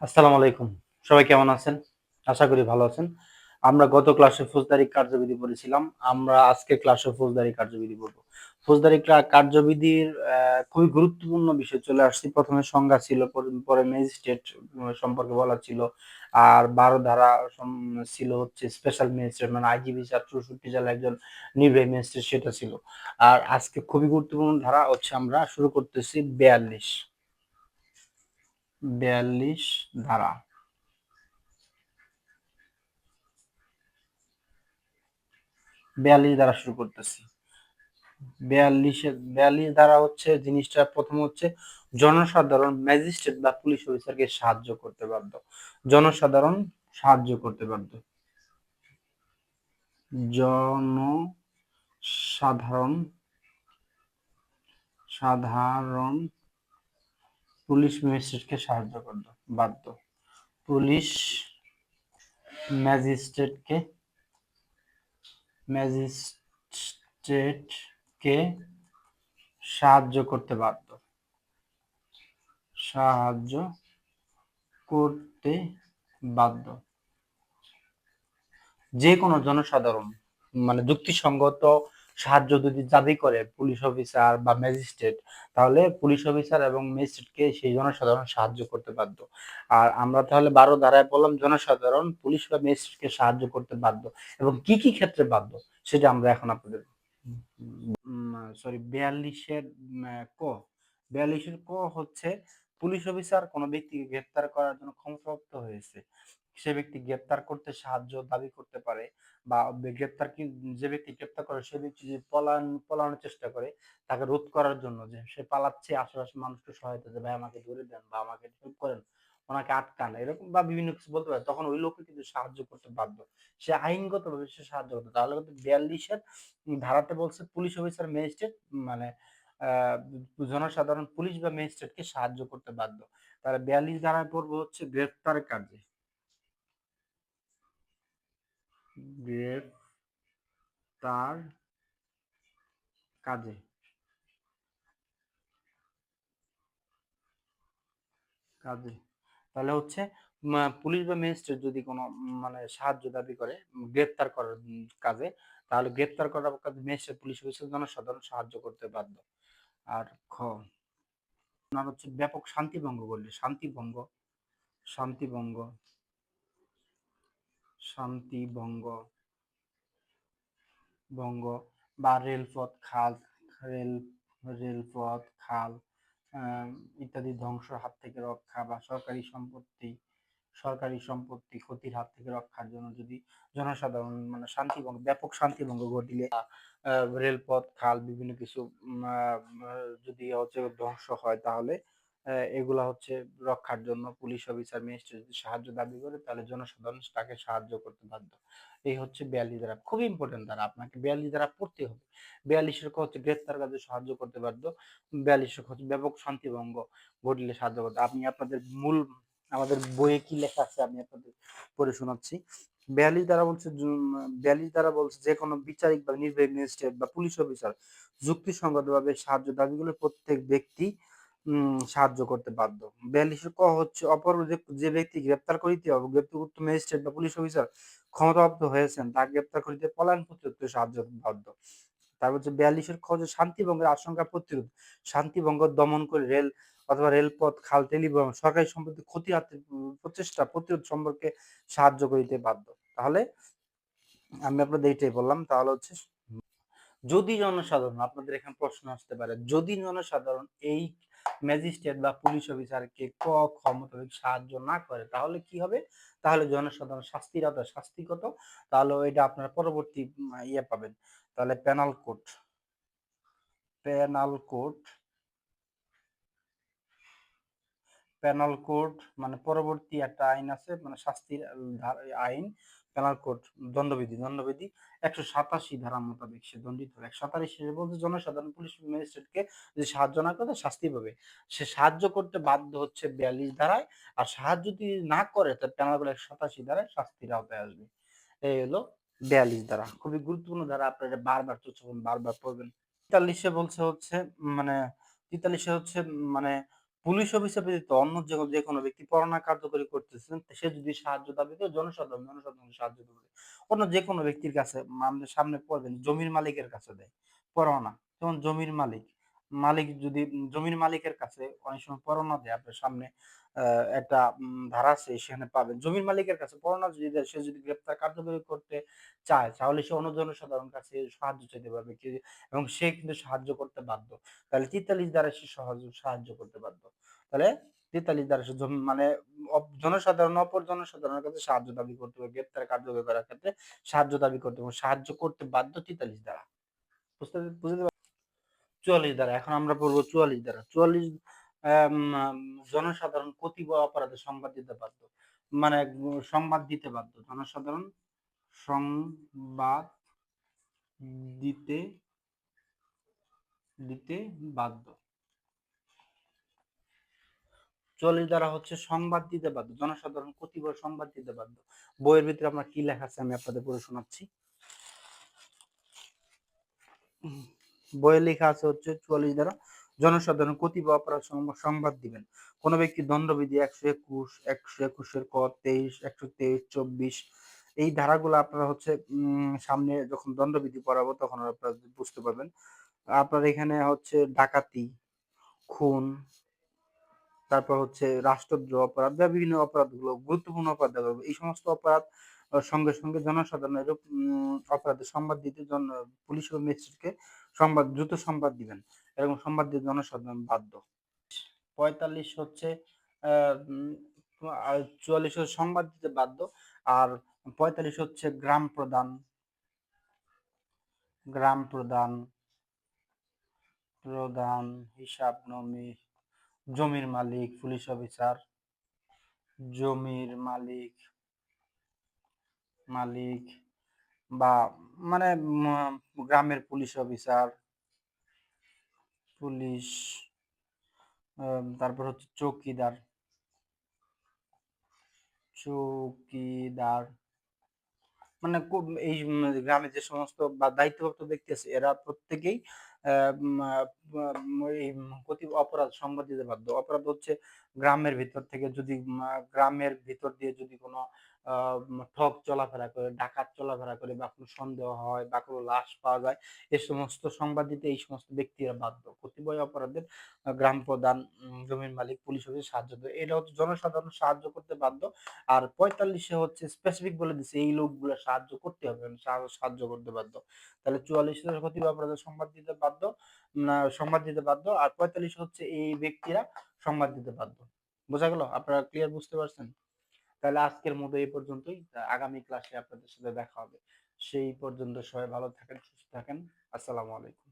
আসসালামু আলাইকুম। সবাই কেমন আছেন? আশা করি ভালো আছেন। আমরা গত ক্লাসে ফৌজদারি কার্যবিধি পড়েছিলাম। আমরা আজকে ক্লাসে ফৌজদারি কার্যবিধি পড়ব। ফৌজদারি কার্যবিধির খুবই গুরুত্বপূর্ণ বিষয় চলে আসছি। প্রথমে সংজ্ঞা ছিল, পরে- পরে ম্যাজিস্ট্রেট সম্পর্কে বলা ছিল। আর বারো ধারা ছিল হচ্ছে স্পেশাল ম্যাজিস্ট্রেট মানে আইজিবি চার চৌষট্টি জেলা একজন নির্বাহী ম্যাজিস্ট্রেট সেটা ছিল। আর আজকে খুবই গুরুত্বপূর্ণ ধারা হচ্ছে আমরা শুরু করতেছি বিয়াল্লিশ। বিয়াল্লিশ ধারা। বিয়াল্লিশ দ্বারা শুরু করতেছি। বিয়াল্লিশে দ্বারা হচ্ছে জিনিসটা প্রথম হচ্ছে জনসাধারণ, ম্যাজিস্ট্রেট বা পুলিশ অফিসারকে সাহায্য করতে বাধ্য। জনসাধারণ সাহায্য করতে বাধ্য। জনসাধারণ, সাধারণ পুলিশ ম্যাজিস্ট্রেটকে সাহায্য করতে বাধ্য। পুলিশ ম্যাজিস্ট্রেটকে ম্যাজিস্ট্রেটকে সাহায্য করতে বাধ্য। সাহায্য করতে বাধ্য। যে কোনো জনসাধারণ মানে যুক্তিসঙ্গত সাহায্য যদি দাবি করে পুলিশ অফিসার বা ম্যাজিস্ট্রেট তাহলে পুলিশ অফিসার এবং ম্যাজিস্ট্রেটকে সেই জনসাধারণ সাহায্য করতে বাধ্য। আর আমরা তাহলে বারো ধারায় বললাম, জনসাধারণ পুলিশ বা ম্যাজিস্ট্রেটকে সাহায্য করতে বাধ্য। এবং কি কি ক্ষেত্রে বাধ্য, সেটা আমরা এখন আপনাদের সরি বিয়াল্লিশের ক। বিয়াল্লিশের ক হচ্ছে পুলিশ অফিসার কোনো ব্যক্তিকে গ্রেপ্তার করার জন্য ক্ষমতাপ্রাপ্ত হয়েছে। সে ব্যক্তি গ্রেপ্তার করতে সাহায্য দাবি করতে পারে বা গ্রেপ্তার কি যে ব্যক্তি গ্রেপ্তার করে সে ব্যক্তি যদি পলায়ন পলানোর চেষ্টা করে তাকে রোধ করার জন্য যে সে পালাচ্ছে, আশেপাশে মানুষকে সহায়তা যে ভাই, আমাকে ধরে দেন বা আমাকে হেল্প করেন, ওনাকে আটকান, এরকম বা বিভিন্ন কিছু বলতে পারে, তখন ওই লোককে কিন্তু সাহায্য করতে বাধ্য। সে আইনগত ভাবে সে সাহায্য করতে তাহলে কিন্তু বিয়াল্লিশের ধারাতে বলছে পুলিশ অফিসার ম্যাজিস্ট্রেট মানে জনসাধারণ পুলিশ বা ম্যাজিস্ট্রেটকে সাহায্য করতে বাধ্য। তাহলে বিয়াল্লিশ ধারায় পড়ব হচ্ছে গ্রেফতার কার্যে। গ্রেফতার কাজে। কাজে। তাহলে হচ্ছে পুলিশ বা ম্যাজিস্ট্রেট যদি কোনো মানে সাহায্য দাবি করে উম, গ্রেফতার করার কাজে তাহলে গ্রেফতার করার কাজে ম্যাজিস্ট্রেট পুলিশ অফিসার জনসাধারণ সাহায্য করতে বাধ্য। আর খ। আপনার হচ্ছে ব্যাপক শান্তি ভঙ্গ করলে শান্তিভঙ্গ শান্তিভঙ্গ শান্তি ভঙ্গ শান্তি ভঙ্গ ভঙ্গ বা রেলপথ, খাল, রেল, রেলপথ, খাল ইত্যাদি ধ্বংসের হাত থেকে রক্ষা বা সরকারি সম্পত্তি সরকারি সম্পত্তি ক্ষতির হাত থেকে রক্ষার জন্য যদি জনসাধারণ মানে শান্তি ব্যাপক শান্তি ভঙ্গ ঘটিলে রেলপথ, খাল, বিভিন্ন কিছু যদি হচ্ছে ধ্বংস হয় তাহলে এগুলা হচ্ছে রক্ষার জন্য পুলিশ অফিসার ম্যাজিস্ট্রেট যদি সাহায্য দাবি করে, তাহলে জনসাধারণ তাকে সাহায্য করতে বাধ্য। এই হচ্ছে বিয়াল্লিশ ধারা। খুবই ইম্পর্টেন্ট ধারা। আপনাকে বিয়াল্লিশ ধারা পড়তে হবে। বিয়াল্লিশের হচ্ছে গ্রেফতার কাজে সাহায্য করতে বাধ্য। বিয়াল্লিশের হচ্ছে ব্যাপক শান্তি ভঙ্গ ঘটলে সাহায্য করতে। আপনি আপনাদের মূল আমাদের বইয়ে কি লেখা আছে আমি আপনাদের পড়ে শোনাচ্ছি। বিয়াল্লিশ দ্বারা বলছে বিয়াল্লিশ দ্বারা বলছে, যে কোনো বিচারিক বা নির্বাহী ম্যাজিস্ট্রেট বা পুলিশ অফিসার যুক্তিসঙ্গতভাবে সাহায্য দাবিগুলো প্রত্যেক ব্যক্তি সাহায্য করতে বাধ্য। বিয়াল্লিশের ক হচ্ছে, অপর যে- ব্যক্তি গ্রেপ্তার করিতে হবে, গ্রেপ্তারকৃত ম্যাজিস্ট্রেট বা পুলিশ অফিসার ক্ষমতাপ্রাপ্ত হয়েছেন, তাকে গ্রেপ্তার করিতে পলায়ন প্রতিরোধে সাহায্য বাধ্য। তারপর হচ্ছে, বিয়াল্লিশের খ হচ্ছে শান্তি ভঙ্গের আশঙ্কা প্রতিরোধ, শান্তিভঙ্গ দমন করে রেল অথবা রেলপথ, খাল টেলিভবন সরকারি সম্পত্তি ক্ষতি প্রচেষ্টা, প্রতিরোধ সম্পর্কে সাহায্য করিতে বাধ্য। তাহলে আমি আপনাদের এইটাই বললাম। তাহলে হচ্ছে যদি জনসাধারণ, আপনাদের এখানে প্রশ্ন আসতে পারে, যদি জনসাধারণ এই ম্যাজিস্ট্রেট বা পুলিশ অফিসারকে ক, খ সাহায্য না করে, তাহলে কি হবে? তাহলে জনসাধারণ শাস্তির আওতায় শাস্তি কত তাহলে এটা আপনার পরবর্তী ইয়ে পাবেন। তাহলে penal code penal code penal code মানে পরবর্তী একটা আইন আছে মানে শাস্তির আইন পেনাল কোড দণ্ডবিধি দণ্ডবিধি একশো সাতাশি ধারা মোতাবেক সে দণ্ডিত হবে একশো সাতাশি বলতে জনসাধারণ পুলিশ ম্যাজিস্ট্রেটকে যদি সাহায্য না করে শাস্তি পাবে। সে সাহায্য করতে বাধ্য হচ্ছে বিয়াল্লিশ ধারায়, আর সাহায্য যদি না করে, তাহলে পেনাল কোড একশো সাতাশি ধারায় শাস্তির আওতায় আসবে। এই হলো বিয়াল্লিশ ধারা। খুবই গুরুত্বপূর্ণ ধারা, আপনারা বারবার চর্চা বারবার পড়বেন। তেতাল্লিশে বলছে হচ্ছে মানে তেতাল্লিশে হচ্ছে মানে পুলিশ অফিসার ব্যতীত অন্য যে যে কোনো ব্যক্তি করোনা কার্যকরী করতেছেন সে যদি সাহায্য দাবি করে, জনসাধারণ জনসাধারণ সাহায্য করবে। অন্য যে কোনো ব্যক্তির কাছে সামনে পড়বেন, জমির মালিকের কাছে দেয় পরোয়ানা। যেমন জমির মালিক। মালিক যদি জমির মালিকের কাছে অনেক সময় পরোয়ানা দেয় আপনার সামনে একটা ধারা আছে সেখানে পাবেন। জমির মালিকের কাছে পরোয়ানা যদি দেয়, সে যদি গ্রেপ্তার কার্যকরী করতে চায়, তাহলে সে অন্য জনসাধারণ কাছে সাহায্য চাইতে পারবে এবং সে কিন্তু সাহায্য করতে বাধ্য। তাহলে তেতাল্লিশ দ্বারা সে সাহায্য করতে বাধ্য। তাহলে তেতাল্লিশ দ্বারা সে মানে জনসাধারণ, অপর জনসাধারণের কাছে সাহায্য দাবি করতে হবে, গ্রেপ্তার কার্যকর করার ক্ষেত্রে সাহায্য দাবি করতে হবে সাহায্য করতে বাধ্য তেতাল্লিশ দ্বারা বুঝতে বুঝতে? চুয়াল্লিশ দ্বারা এখন আমরা পড়ব চুয়াল্লিশ দ্বারা চুয়াল্লিশ জনসাধারণ কতিপয় অপরাধে সংবাদ দিতে বাধ্য মানে সংবাদ দিতে বাধ্য। জনসাধারণ সংবাদ দিতে দিতে বাধ্য। চুয়াল্লিশ দ্বারা হচ্ছে সংবাদ দিতে বাধ্য, জনসাধারণ কতিপয় সংবাদ দিতে বাধ্য। বইয়ের ভিতরে আপনার কি লেখা আছে আমি আপনাদের পড়ে শোনাচ্ছি। বইয়ে লেখা আছে হচ্ছে চুয়াল্লিশ দ্বারা জনসাধারণ কতিপয় অপরাধ সংবাদ দিবেন। কোন ব্যক্তি দণ্ডবিধি একশো একুশ, একশো একুশের ক, তেইশ, একশো তেইশ, চব্বিশ, এই ধারাগুলো আপনারা হচ্ছে সামনে যখন দণ্ডবিধি পড়াবো তখন আপনারা বুঝতে পারবেন। আপনার এখানে হচ্ছে ডাকাতি, খুন, তারপর হচ্ছে রাষ্ট্রদ্রোহ অপরাধ বা বিভিন্ন অপরাধগুলো, গুরুত্বপূর্ণ অপরাধ, এই সমস্ত অপরাধ সঙ্গে সঙ্গে জনসাধারণের অপরাধের সংবাদ দিতে জন, পুলিশ ও ম্যাজিস্ট্রেটকে সংবাদ, দ্রুত সংবাদ দিবেন এরকম সংবাদ দিয়ে জনসাধারণ বাধ্য। পঁয়তাল্লিশ হচ্ছে চুয়াল্লিশ হচ্ছে সংবাদ দিতে বাধ্য, আর পঁয়তাল্লিশ হচ্ছে গ্রাম প্রদান গ্রাম প্রদান প্রদান হিসাব নমি, জমির মালিক, পুলিশ অফিসার, জমির মালিক মালিক বা মানে গ্রামের পুলিশ অফিসার, পুলিশ তারপর হচ্ছে চৌকিদার চৌকিদার। মানে এই গ্রামে যে সমস্ত বা দায়িত্বপ্রাপ্ত ব্যক্তি আছে, এরা প্রত্যেকেই প্রতি অপরাধ সংবাদ দিতে বাধ্য। অপরাধ হচ্ছে গ্রামের ভিতর থেকে যদি গ্রামের ভিতর দিয়ে যদি কোনো ঠক চলাফেরা করে, ডাকাত চলাফেরা করে বা কোনো সন্দেহ হয় বা কোনো লাশ পাওয়া যায় এই সমস্ত সংবাদ দিতে এই সমস্ত ব্যক্তিরা বাধ্য। কতিপয় অপরাধের গ্রাম প্রধান জমির মালিক, পুলিশ অফিসে সাহায্য দেয়। এটা হচ্ছে জনসাধারণ সাহায্য করতে বাধ্য। আর পঁয়তাল্লিশে হচ্ছে স্পেসিফিক বলে দিচ্ছে এই লোকগুলো সাহায্য করতে হবে মানে সাহা- সাহায্য করতে বাধ্য। তাহলে চুয়াল্লিশ ক্ষতি অপরাধের সংবাদ দিতে বাধ্য। না সংবাদ দিতে বাধ্য, আর পঁয়তাল্লিশ হচ্ছে এই ব্যক্তিরা সংবাদ দিতে বাধ্য। বোঝা গেল? আপনারা ক্লিয়ার বুঝতে পারছেন? তাহলে আজকের মতো এই পর্যন্তই। আগামী ক্লাসে আপনাদের সাথে দেখা হবে। সেই পর্যন্ত সবাই ভালো থাকেন, সুস্থ থাকেন। আসসালামু আলাইকুম।